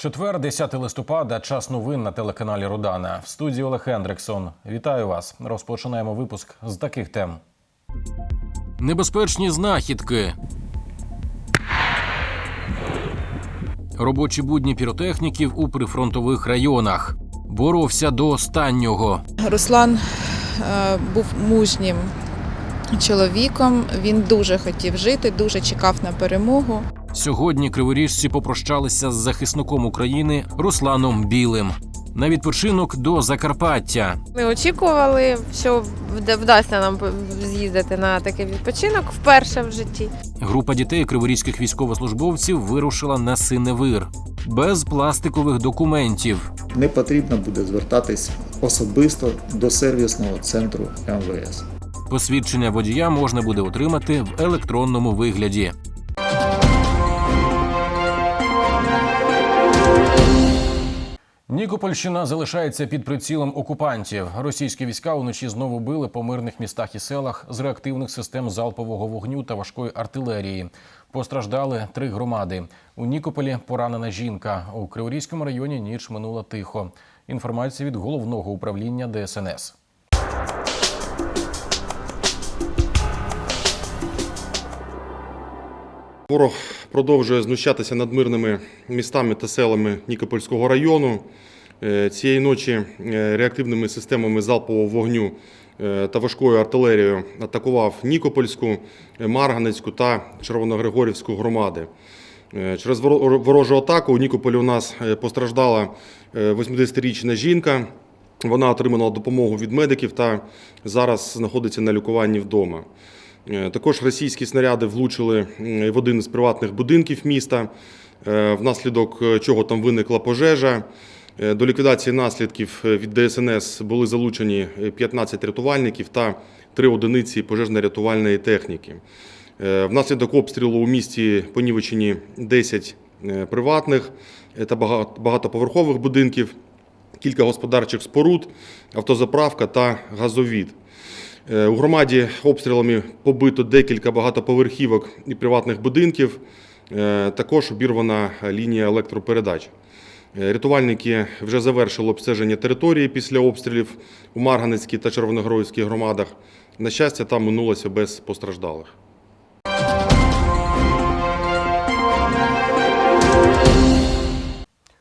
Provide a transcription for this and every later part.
Четвер, 10 листопада, час новин на телеканалі Рудана. В студії Олег Хендриксон. Вітаю вас. Розпочинаємо випуск з таких тем. Небезпечні знахідки. Робочі будні піротехніків у прифронтових районах. Боровся до останнього. Руслан е, був мужнім чоловіком. Він дуже хотів жити, дуже чекав на перемогу. Сьогодні криворіжці попрощалися з захисником України Русланом Білим. На відпочинок до Закарпаття. Ми очікували, що вда- вдасться нам з'їздити на такий відпочинок вперше в житті. Група дітей криворізьких військовослужбовців вирушила на Синевир без пластикових документів. не потрібно буде звертатись особисто до сервісного центру МВС. Посвідчення водія можна буде отримати в електронному вигляді. Нікопольщина залишається під прицілом окупантів. Російські війська вночі знову били по мирних містах і селах з реактивних систем залпового вогню та важкої артилерії. Постраждали три громади. У Нікополі поранена жінка. У Криворізькому районі ніч минула тихо. Інформація від головного управління ДСНС. Ворог продовжує знущатися над мирними містами та селами Нікопольського району. Е, Цієї ночі е, реактивними системами залпового вогню е, та важкою артилерією атакував Нікопольську, Марганецьку та Червоногригорівську громади. Через воро- ворожу атаку у Нікополі у нас постраждала е, 80-річна жінка. Вона отримала допомогу від медиків та зараз знаходиться на лікуванні вдома. Е, Також російські снаряди влучили в один із приватних будинків міста, е, внаслідок е, чого там виникла пожежа. До ліквідації наслідків від ДСНС були залучені е, 15 рятувальників та 3 одиниці пожежно-рятувальної техніки. Внаслідок обстрілу у місті понівечені 10 е, приватних та багатоповерхових будинків, кілька господарчих споруд, автозаправка та газовід. Е, У громаді обстрілами побито декілька багатоповерхівок і приватних будинків. Е, Також обірвана лінія електропередач. Е, Рятувальники вже завершили обстеження території після обстрілів у Марганецькій та Червоногройській громадах. На щастя, там минулося без постраждалих.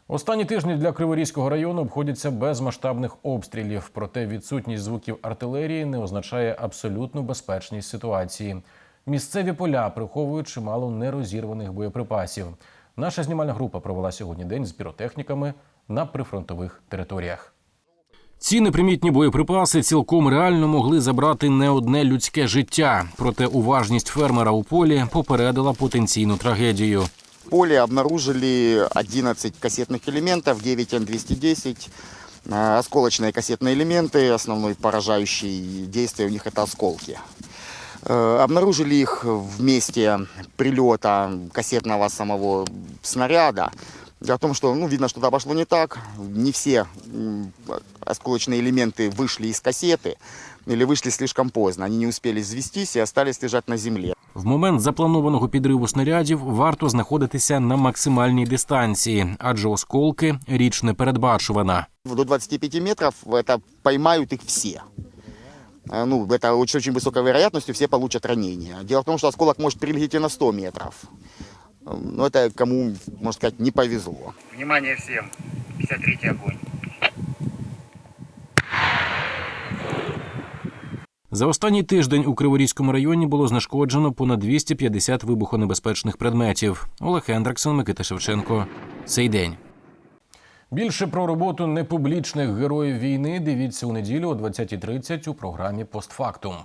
Останні тижні для Криворізького району обходяться без масштабних обстрілів. Проте відсутність звуків артилерії не означає абсолютну безпечність ситуації. Місцеві поля приховують чимало нерозірваних боєприпасів. Наша знімальна група провела сьогодні день з піротехніками на прифронтових територіях. Ці непримітні боєприпаси цілком реально могли забрати не одне людське життя. Проте уважність фермера у полі попередила потенційну трагедію. В поле обнаружили 11 кассетных элементов, 9 Н-210, э, осколочные кассетные элементы, основной поражающий действие у них это осколки. Э, Обнаружили их в месте прилета кассетного самого снаряда. В том, что ну, видно, что-то пошло не так. Не все осколочные элементы вышли из кассеты или вышли слишком поздно. Они не успели взвестись и остались лежать на земле. В момент запланованого підриву снарядів варто знаходитися на максимальній дистанції, адже осколки річ непередбачувана. До 25 метров это поймают их все. Э, Ну, это очень, очень высокой вероятностью все получат ранения. Дело в том, что осколок может прилететь и на 100 метров. Э, Но это кому, можно сказать, не повезло. Внимание всем! 53-й огонь. За останній тиждень у Криворізькому районі було знешкоджено понад 250 вибухонебезпечних предметів. Олег Хендриксон, Микита Шевченко. Цей день. Більше про роботу непублічних героїв війни дивіться у неділю о 20.30 у програмі Постфактум.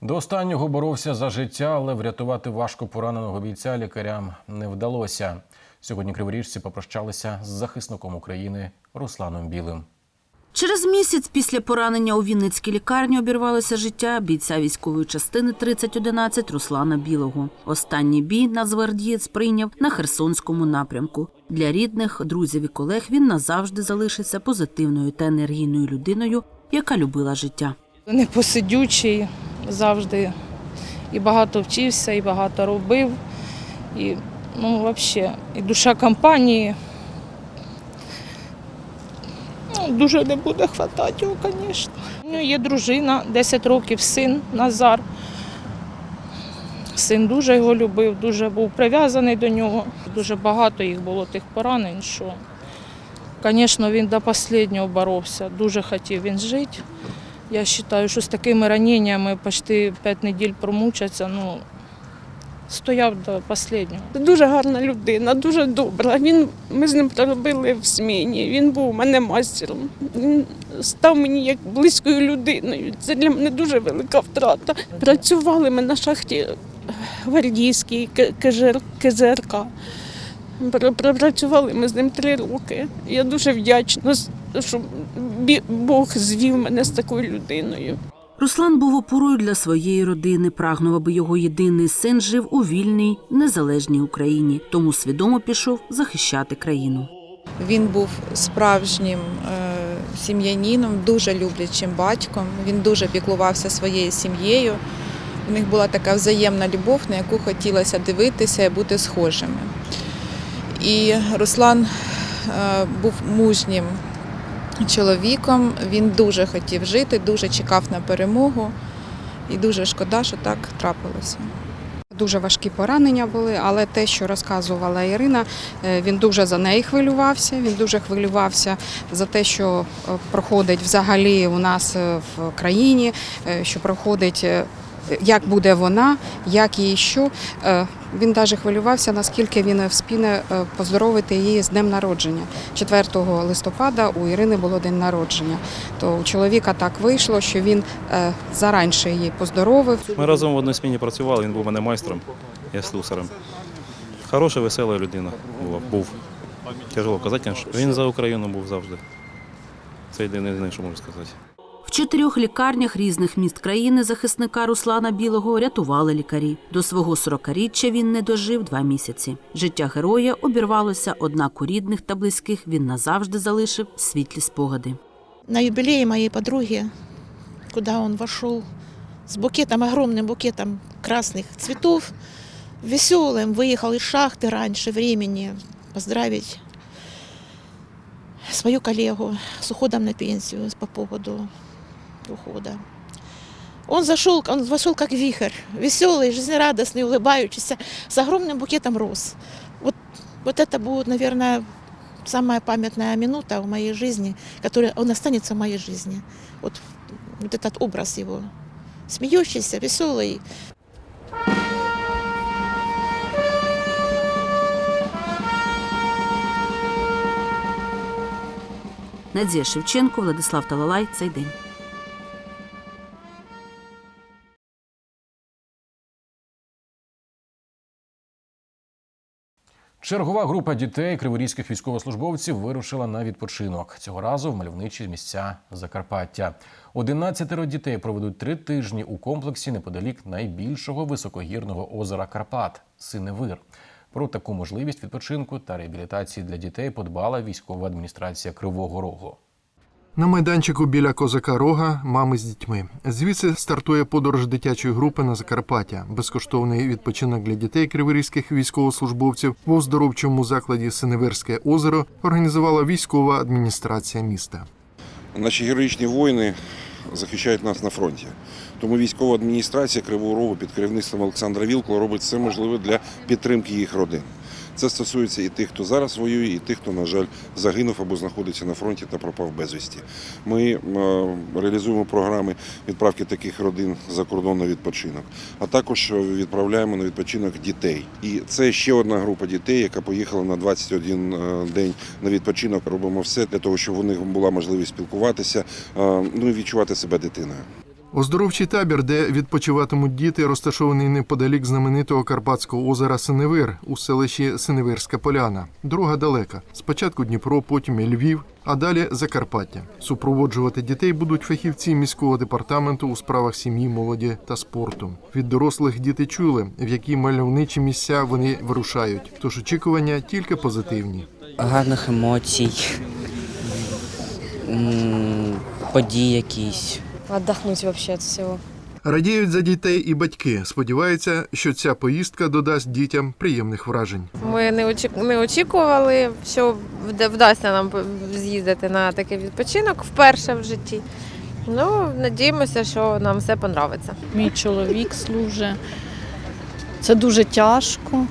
До останнього боровся за життя, але врятувати важко пораненого бійця лікарям не вдалося. Сьогодні криворіжці попрощалися з захисником України Русланом Білим. Через місяць після поранення у Вінницькій лікарні обірвалося життя бійця військової частини 3011 Руслана Білого. Останній бій нацгвардієць прийняв на Херсонському напрямку. Для рідних, друзів і колег він назавжди залишиться позитивною та енергійною людиною, яка любила життя. Непосидючий, завжди і багато вчився, і багато робив. І ну, взагалі, і душа компанії. Ну, дуже не буде хватати його, звісно. У нього є дружина, 10 років, син Назар. Син дуже його любив, дуже був прив'язаний до нього. Дуже багато їх було тих поранень, що, звісно, він до останнього боровся. Дуже хотів він жити. Я вважаю, що з такими раненнями почти 5 неділь промучаться, ну, стояв до останнього. Дуже гарна людина, дуже добра. Він, ми з ним проробили в зміні. Він був у мене мастером. Він став мені як близькою людиною. Це для мене дуже велика втрата. Працювали ми на шахті гвардійській К- КЖР, КЗРК. Пропрацювали ми з ним три роки. Я дуже вдячна, що Бог звів мене з такою людиною. Руслан був опорою для своєї родини, прагнув, аби його єдиний син жив у вільній, незалежній Україні, тому свідомо пішов захищати країну. Він був справжнім е, сім'янином, дуже люблячим батьком. Він дуже піклувався своєю сім'єю. У них була така взаємна любов, на яку хотілося дивитися і бути схожими. І Руслан е, був мужнім чоловіком. Він дуже хотів жити, дуже чекав на перемогу. І дуже шкода, що так трапилося. Дуже важкі поранення були, але те, що розказувала Ірина, е, він дуже за неї хвилювався. Він дуже хвилювався за те, що е, проходить взагалі у нас е, в країні, що проходить. Як буде вона, як їй що. Е, Він навіть хвилювався, наскільки він вспіне е, поздоровити її з днем народження. 4 листопада у Ірини було день народження. То у чоловіка так вийшло, що він е, заранше її поздоровив. Ми разом в одній сміні працювали, він був мене майстром, я слюсарем. Хороша, весела людина була, був. Тяжело казати, він за Україну був завжди. Це єдине, що можу сказати В чотирьох лікарнях різних міст країни захисника Руслана Білого рятували лікарі. До свого сорокаріччя він не дожив два місяці. Життя героя обірвалося, однак у рідних та близьких він назавжди залишив світлі спогади. на юбилее моей подруги, куда он вошел с букетом, огромным букетом красных цветов, веселым, выехал из шахты раньше времени поздравить свою коллегу с уходом на пенсию по поводу ухода. Он зашел, он вошел как вихрь, веселый, жизнерадостный, улыбающийся, с огромным букетом роз. Вот, вот это будет, наверное, самая памятная минута в моей жизни, которая он останется в моей жизни. Вот, вот этот образ его, смеющийся, веселый. Надія Шевченко, Владислав Талалай. Цей день. Чергова група дітей криворізьких військовослужбовців вирушила на відпочинок. Цього разу в мальовничі місця Закарпаття. 11 дітей проведуть три тижні у комплексі неподалік найбільшого високогірного озера Карпат Синевир. Про таку можливість відпочинку та реабілітації для дітей подбала військова адміністрація Кривого Рогу. На майданчику біля козака Рога мами з дітьми. Звідси стартує подорож дитячої групи на Закарпаття. Безкоштовний відпочинок для дітей криворізьких військовослужбовців в оздоровчому закладі Синеверське озеро організувала військова адміністрація міста. Наші героїчні воїни захищають нас на фронті. Тому військова адміністрація Кривого Рогу під керівництвом Олександра Вілкла робить все можливе для підтримки їх родин. Це стосується і тих, хто зараз воює, і тих, хто, на жаль, загинув або знаходиться на фронті та пропав безвісті. Ми е, реалізуємо програми відправки таких родин за кордон на відпочинок, а також відправляємо на відпочинок дітей. І це ще одна група дітей, яка поїхала на 21 е, день на відпочинок. Робимо все для того, щоб у них була можливість спілкуватися, е, ну і відчувати себе дитиною. Оздоровчий табір, де відпочиватимуть діти, розташований неподалік знаменитого Карпатського озера Синевир у селищі Синевирська Поляна. Дорога далека. Спочатку Дніпро, потім Львів, а далі Закарпаття. Супроводжувати дітей будуть фахівці міського департаменту у справах сім'ї, молоді та спорту. Від дорослих діти чули, в які мальовничі місця вони вирушають. Тож очікування тільки позитивні. гарних емоцій, подій якісь. Отдохнуть вообще от всего. Радіють за дітей і батьки. Сподіваються, що ця поїздка додасть дітям приємних вражень. Ми не очі- не очікували, що вдасться нам з'їздити на такий відпочинок вперше в житті. Ну, надіємося, що нам все подобається. Мій чоловік служить. Це дуже тяжко,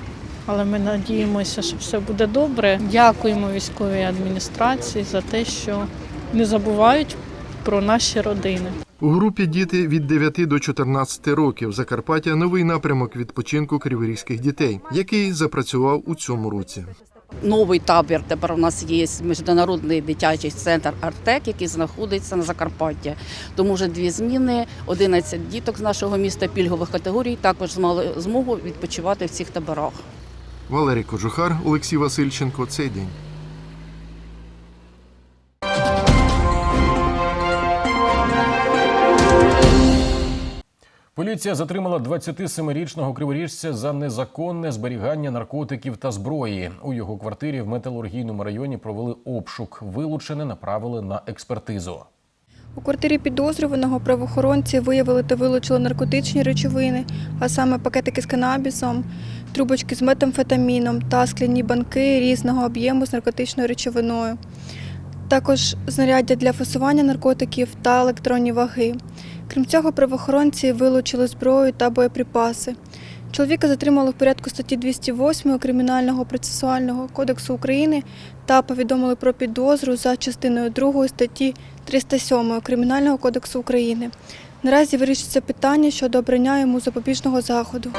але ми надіємося, що все буде добре. Дякуємо військовій адміністрації за те, що не забувають про наші родини. У групі діти від 9 до 14 років Закарпаття новий напрямок відпочинку криворізьких дітей, який запрацював у цьому році. Новий табір тепер у нас є міжнародний дитячий центр Артек, який знаходиться на Закарпатті. Тому вже дві зміни, 11 діток з нашого міста пільгових категорій також мали змогу відпочивати в цих таборах. Валерій Кожухар, Олексій Васильченко. Цей день. Поліція затримала 27-річного криворіжця за незаконне зберігання наркотиків та зброї. У його квартирі в металургійному районі провели обшук. Вилучене направили на експертизу. У квартирі підозрюваного правоохоронці виявили та вилучили наркотичні речовини, а саме пакетики з канабісом, трубочки з метамфетаміном та скляні банки різного об'єму з наркотичною речовиною. Також знаряддя для фасування наркотиків та електронні ваги. Крім цього, правоохоронці вилучили зброю та боєприпаси. Чоловіка затримали в порядку статті 208 Кримінального процесуального кодексу України та повідомили про підозру за частиною 2 статті 307 Кримінального кодексу України. Наразі вирішується питання щодо обрання йому запобіжного заходу.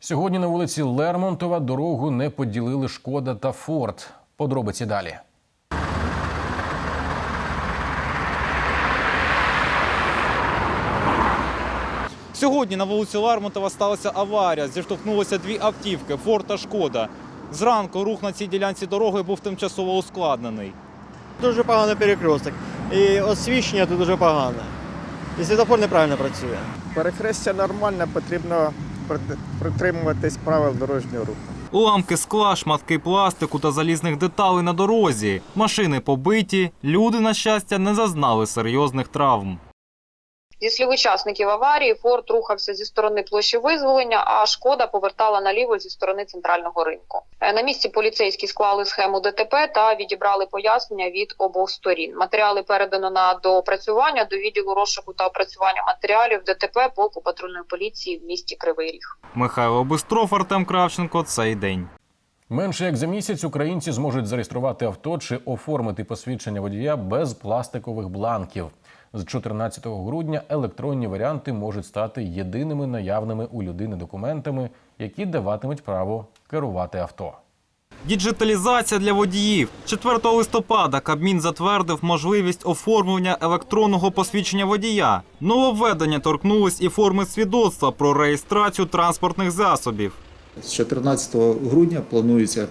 Сьогодні на вулиці Лермонтова дорогу не поділили Шкода та Форд. Подробиці далі. Сьогодні на вулиці Лармонтова сталася аварія. Зіштовхнулися дві автівки Форд та Шкода. Зранку рух на цій ділянці дороги був тимчасово ускладнений. Дуже поганий перекресток. І освіщення тут дуже погане. І світофор неправильно працює. Перехрестя нормальне, потрібно прит- притримуватись правил дорожнього руху. Уламки скла, шматки пластику та залізних деталей на дорозі. Машини побиті, люди, на щастя, не зазнали серйозних травм. Зі слів учасників аварії, Форд рухався зі сторони площі визволення, а шкода повертала наліво зі сторони центрального ринку. Е, На місці поліцейські склали схему ДТП та відібрали пояснення від обох сторін. Матеріали передано на доопрацювання до відділу розшуку та опрацювання матеріалів ДТП полку патрульної поліції в місті Кривий Ріг. Михайло Бистров, Артем Кравченко. Цей день. Менше як за місяць українці зможуть зареєструвати авто чи оформити посвідчення водія без пластикових бланків. З 14 грудня електронні варіанти можуть стати єдиними наявними у людини документами, які даватимуть право керувати авто. Діджиталізація для водіїв. 4 листопада Кабмін затвердив можливість оформлення електронного посвідчення водія. Нововведення торкнулись і форми свідоцтва про реєстрацію транспортних засобів. З 14 грудня планується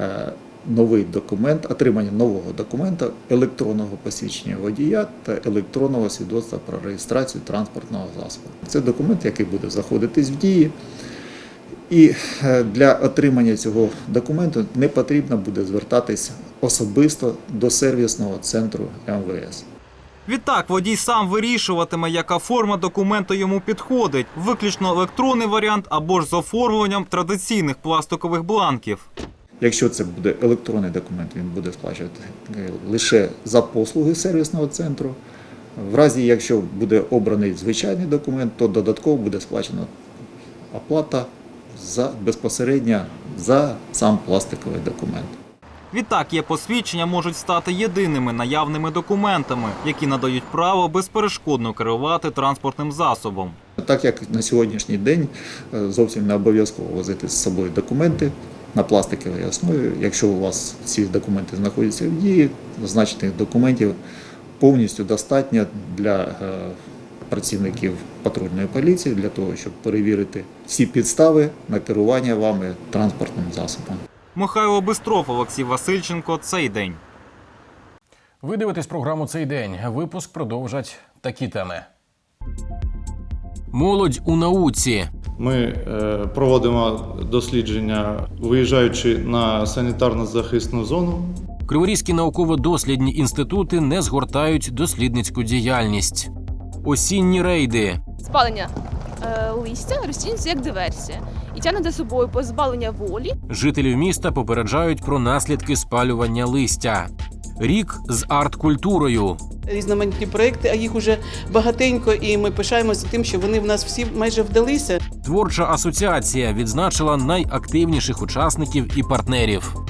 е, новий документ, отримання нового документа електронного посвідчення водія та електронного свідоцтва про реєстрацію транспортного засобу. Це документ, який буде заходитись в дії. І е, для отримання цього документу не потрібно буде звертатись особисто до сервісного центру МВС. Відтак водій сам вирішуватиме, яка форма документу йому підходить, виключно електронний варіант або ж з оформленням традиційних пластикових бланків. Якщо це буде електронний документ, він буде сплачувати е, лише за послуги сервісного центру. В разі, якщо буде обраний звичайний документ, то додатково буде сплачена оплата за безпосередньо за сам пластиковий документ. Відтак є посвідчення можуть стати єдиними наявними документами, які надають право безперешкодно керувати транспортним засобом. Так як на сьогоднішній день е, зовсім не обов'язково возити з собою документи на пластиковій основі. Якщо у вас ці документи знаходяться в дії, зазначених документів повністю достатньо для е, працівників патрульної поліції для того, щоб перевірити всі підстави на керування вами транспортним засобом. Михайло Бистров, Олексій Васильченко. Цей день. Ви дивитесь програму цей день. Випуск продовжать такі теми. Молодь у науці. Ми е, проводимо дослідження, виїжджаючи на санітарно-захисну зону. Криворізькі науково-дослідні інститути не згортають дослідницьку діяльність. Осінні рейди. Спалення е, листя розцінюється як диверсія і тягне за собою позбавлення волі. Жителів міста попереджають про наслідки спалювання листя. Рік з арт-культурою. Різноманітні проекти, а їх уже багатенько, і ми пишаємося тим, що вони в нас всі майже вдалися. Творча асоціація відзначила найактивніших учасників і партнерів. –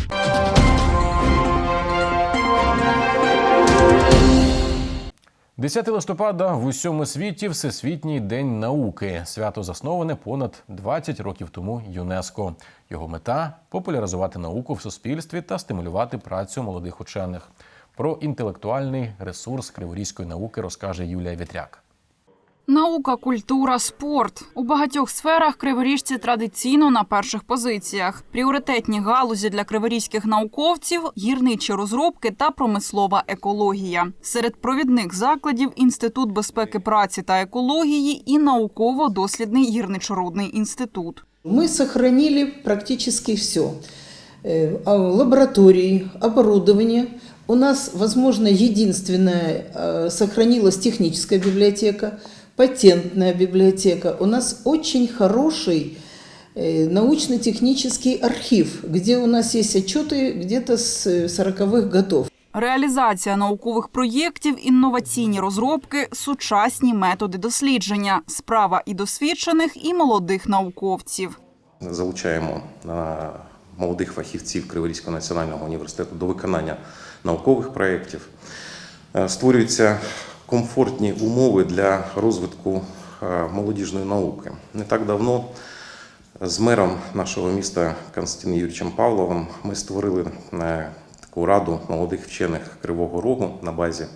10 листопада в усьому світі Всесвітній день науки. Свято засноване понад 20 років тому ЮНЕСКО. Його мета популяризувати науку в суспільстві та стимулювати працю молодих учених. Про інтелектуальний ресурс криворізької науки розкаже Юлія Вітряк. Наука, культура, спорт у багатьох сферах криворіжці традиційно на перших позиціях. Пріоритетні галузі для криворізьких науковців гірничі розробки та промислова екологія. Серед провідних закладів інститут безпеки праці та екології і науково-дослідний гірничорудний інститут. Мы сохранили практически все. Лаборатории, оборудование. У нас, возможно, единственная э, сохранилась техническая библиотека, патентная библиотека. У нас очень хороший э, научно-технический архив, где у нас есть отчеты где-то с 40-х годов. Реалізація наукових проєктів, інноваційні розробки, сучасні методи дослідження, справа і досвідчених, і молодих науковців. залучаємо е, молодих фахівців Криворізького національного університету до виконання наукових проєктів. Е, Створюються комфортні умови для розвитку е, молодіжної науки. Не так давно з мером нашого міста Константином Юрійовичем Павловим ми створили е, таку раду молодих вчених Кривого Рогу на базі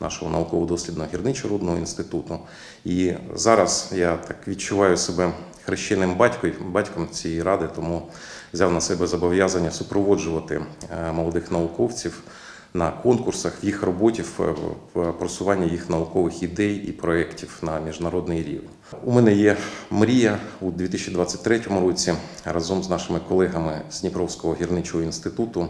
нашого науково-дослідного гірничо-рудного інституту. І зараз я так відчуваю себе хрещеним батьком, батьком цієї ради, тому взяв на себе зобов'язання супроводжувати е, молодих науковців на конкурсах в їх роботі в просуванні їх наукових ідей і проєктів на міжнародний рівень. У мене є мрія у 2023 році разом з нашими колегами з Дніпровського гірничого інституту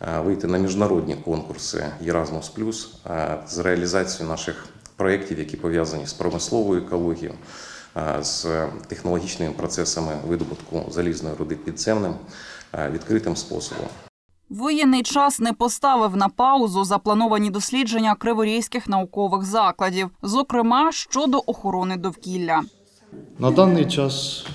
е, вийти на міжнародні конкурси Erasmus+, е, з реалізацією наших проєктів, які пов'язані з промисловою екологією, е, з технологічними процесами видобутку залізної руди підземним відкритим способом. Воєнний час не поставив на паузу заплановані дослідження криворізьких наукових закладів, зокрема щодо охорони довкілля. На даний час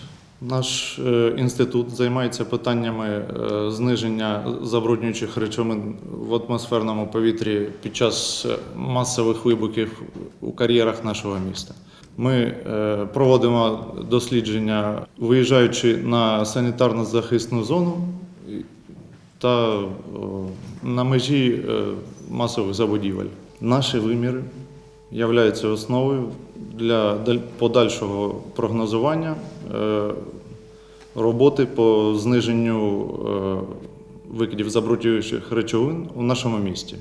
наш е, інститут займається питаннями е, зниження забруднюючих речовин в атмосферному повітрі під час е, масових вибухів у кар'єрах нашого міста. Ми проводимо дослідження, виїжджаючи на санітарно-захисну зону та е, на межі е, масових забудівель. Наші виміри являються основою для даль- подальшого прогнозування е, роботи по зниженню викидів забруднюючих речовин у нашому місті.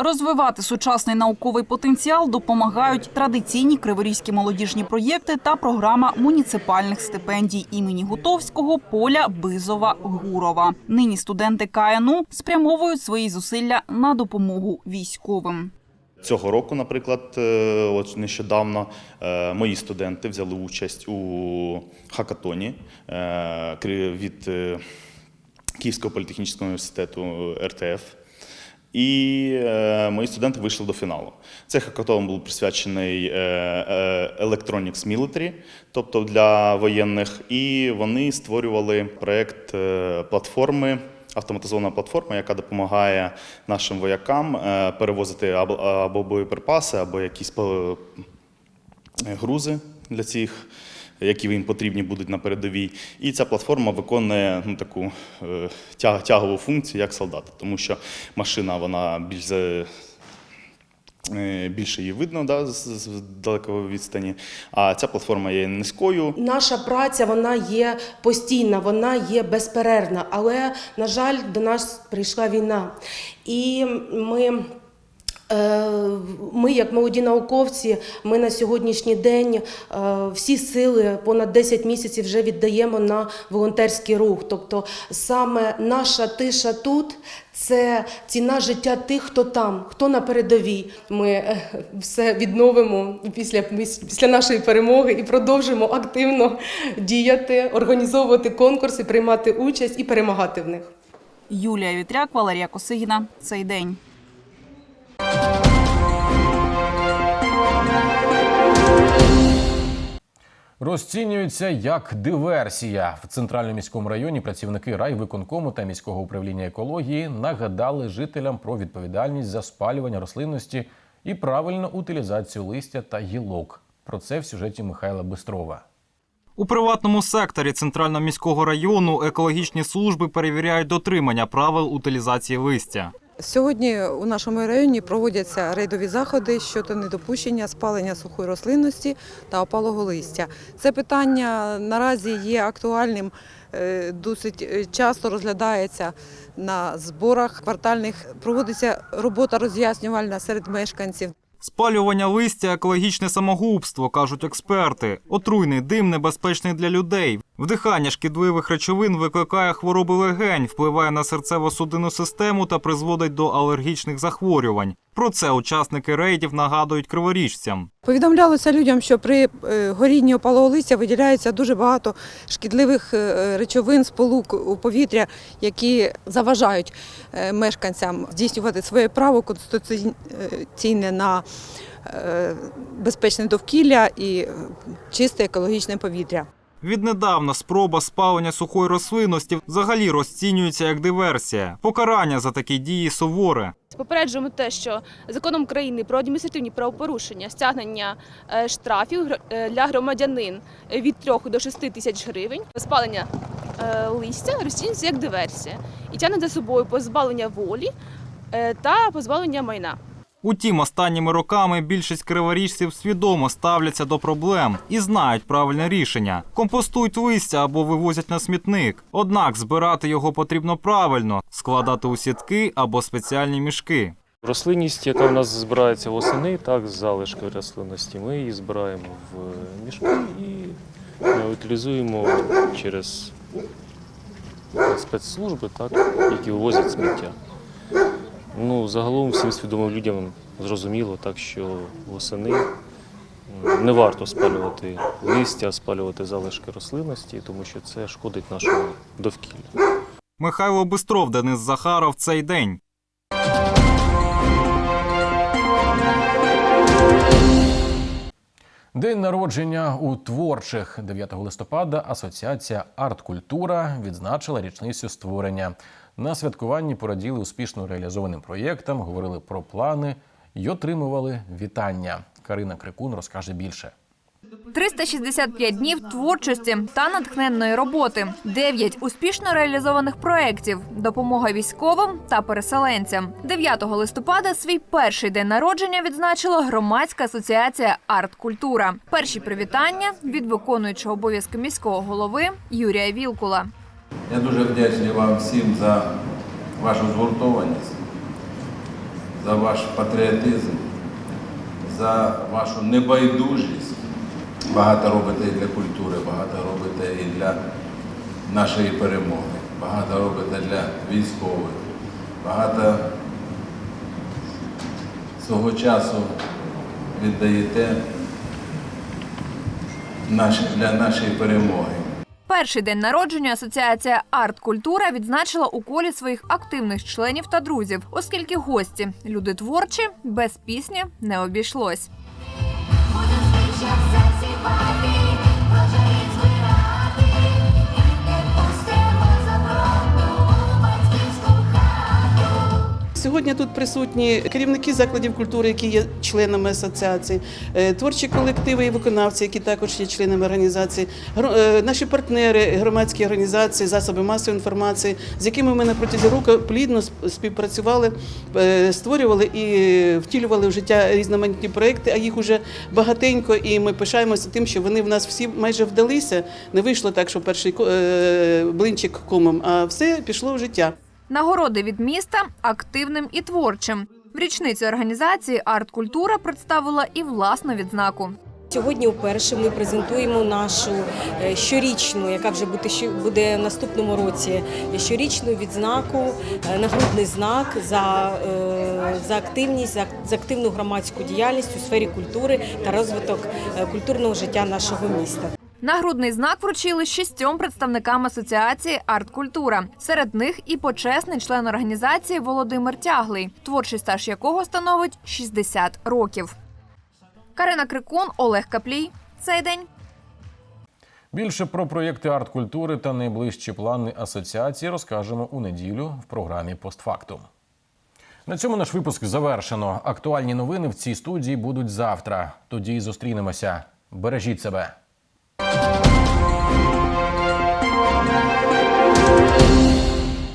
Розвивати сучасний науковий потенціал допомагають традиційні криворізькі молодіжні проєкти та програма муніципальних стипендій імені Гутовського, Поля, Бизова, Гурова. Нині студенти КНУ спрямовують свої зусилля на допомогу військовим. Цього року, наприклад, е, от нещодавно е, мої студенти взяли участь у хакатоні е, від Київського політехнічного університету РТФ. І е, мої студенти вийшли до фіналу. Цей хакатон був присвячений е, е, Electronics Military, тобто для воєнних, і вони створювали проєкт е, платформи, автоматизована платформа, яка допомагає нашим воякам е, перевозити або, або боєприпаси, або якісь по- грузи для цих, які їм потрібні будуть на передовій. І ця платформа виконує ну, таку е, тяг- тягову функцію, як солдати, тому що машина вона більш е, Більше її видно да, з, далекої відстані, а ця платформа є низькою. Наша праця вона є постійна, вона є безперервна, але на жаль, до нас прийшла війна, і ми Ми, як молоді науковці, ми на сьогоднішній день е, всі сили понад 10 місяців вже віддаємо на волонтерський рух. Тобто саме наша тиша тут це ціна життя тих, хто там, хто на передовій. Ми е, все відновимо після, після нашої перемоги і продовжимо активно діяти, організовувати конкурси, приймати участь і перемагати в них. Юлія Вітряк, Валерія Косигіна. Цей день. Розцінюється як диверсія в центральному міському районі. Працівники райвиконкому та міського управління екології нагадали жителям про відповідальність за спалювання рослинності і правильну утилізацію листя та гілок. Про це в сюжеті Михайла Бистрова. У приватному секторі центрального міського району екологічні служби перевіряють дотримання правил утилізації листя. Сьогодні у нашому районі проводяться рейдові заходи щодо недопущення спалення сухої рослинності та опалого листя. Це питання наразі є актуальним, е, досить е, часто розглядається на зборах квартальних. Проводиться робота роз'яснювальна серед мешканців. Спалювання листя екологічне самогубство, кажуть експерти. Отруйний дим небезпечний для людей. Вдихання шкідливих речовин викликає хвороби легень, впливає на серцево-судинну систему та призводить до алергічних захворювань. Про це учасники рейдів нагадують криворіжцям. Повідомлялося людям, що при е, горінні опалого листя виділяється дуже багато шкідливих е, речовин, сполук у повітря, які заважають е, мешканцям здійснювати своє право конституційне на безпечне довкілля і чисте екологічне повітря. Віднедавна спроба спалення сухої рослинності взагалі розцінюється як диверсія. Покарання за такі дії суворе. Попереджуємо те, що законом країни про адміністративні правопорушення стягнення е, штрафів е, для громадянин від 3 до 6 тисяч гривень, спалення е, листя розцінюється як диверсія і тягне за собою позбавлення волі та позбавлення майна. Утім, останніми роками більшість криворіжців свідомо ставляться до проблем і знають правильне рішення: компостують листя або вивозять на смітник. Однак збирати його потрібно правильно, складати у сітки або спеціальні мішки. Рослинність, яка в нас збирається восени, так, з залишки рослинності, ми її збираємо в мішки і е, утилізуємо через спецслужби, так, які вивозять сміття. Ну, загалом всім свідомим людям зрозуміло, так що восени не варто спалювати листя, спалювати залишки рослинності, тому що це шкодить нашому довкіллю. Михайло Бистров, Денис Захаров. Цей день. День народження у творчих 9 листопада Асоціація Арт-Культура відзначила річницю створення. На святкуванні пораділи успішно реалізованим проєктам, говорили про плани й отримували вітання. Карина Крикун розкаже більше. 365 днів творчості та натхненної роботи, 9 успішно реалізованих проєктів, допомога військовим та переселенцям. 9 листопада свій перший день народження відзначила громадська асоціація Арт-Культура. Перші привітання від виконуючого обов'язки міського голови Юрія Вілкула. Я дуже вдячний вам всім за вашу згуртованість, за ваш патріотизм, за вашу небайдужість. Багато робите і для культури, багато робите і для нашої перемоги, багато робите для військових, багато свого часу віддаєте для нашої перемоги. Перший день народження асоціація Арт-Культура відзначила у колі своїх активних членів та друзів, оскільки гості люди творчі без пісні не обійшлось. Тут присутні керівники закладів культури, які є членами асоціації, е, творчі колективи і виконавці, які також є членами організації, е, наші партнери, громадські організації, засоби масової інформації, з якими ми на протязі року плідно співпрацювали, е, створювали і втілювали в життя різноманітні проекти. А їх уже багатенько, і ми пишаємося тим, що вони в нас всі майже вдалися. Не вийшло так, що перший блинчик комом, а все пішло в життя. Нагороди від міста активним і творчим. В річницю організації арт-культура представила і власну відзнаку. Сьогодні вперше ми презентуємо нашу е, щорічну, яка вже буде в наступному році, щорічну відзнаку, е, нагрудний знак за, е, за активність, за, активну громадську діяльність у сфері культури та розвиток культурного життя нашого міста. Нагрудний знак вручили шістьом представникам асоціації арт-культура. Серед них і почесний член організації Володимир Тяглий, творчий стаж якого становить 60 років. Карина Крикун, Олег Каплій. Цей день. Більше про проєкти арт-культури та найближчі плани асоціації розкажемо у неділю в програмі Постфактум. На цьому наш випуск завершено. Актуальні новини в цій студії будуть завтра. Тоді й зустрінемося. Бережіть себе. Música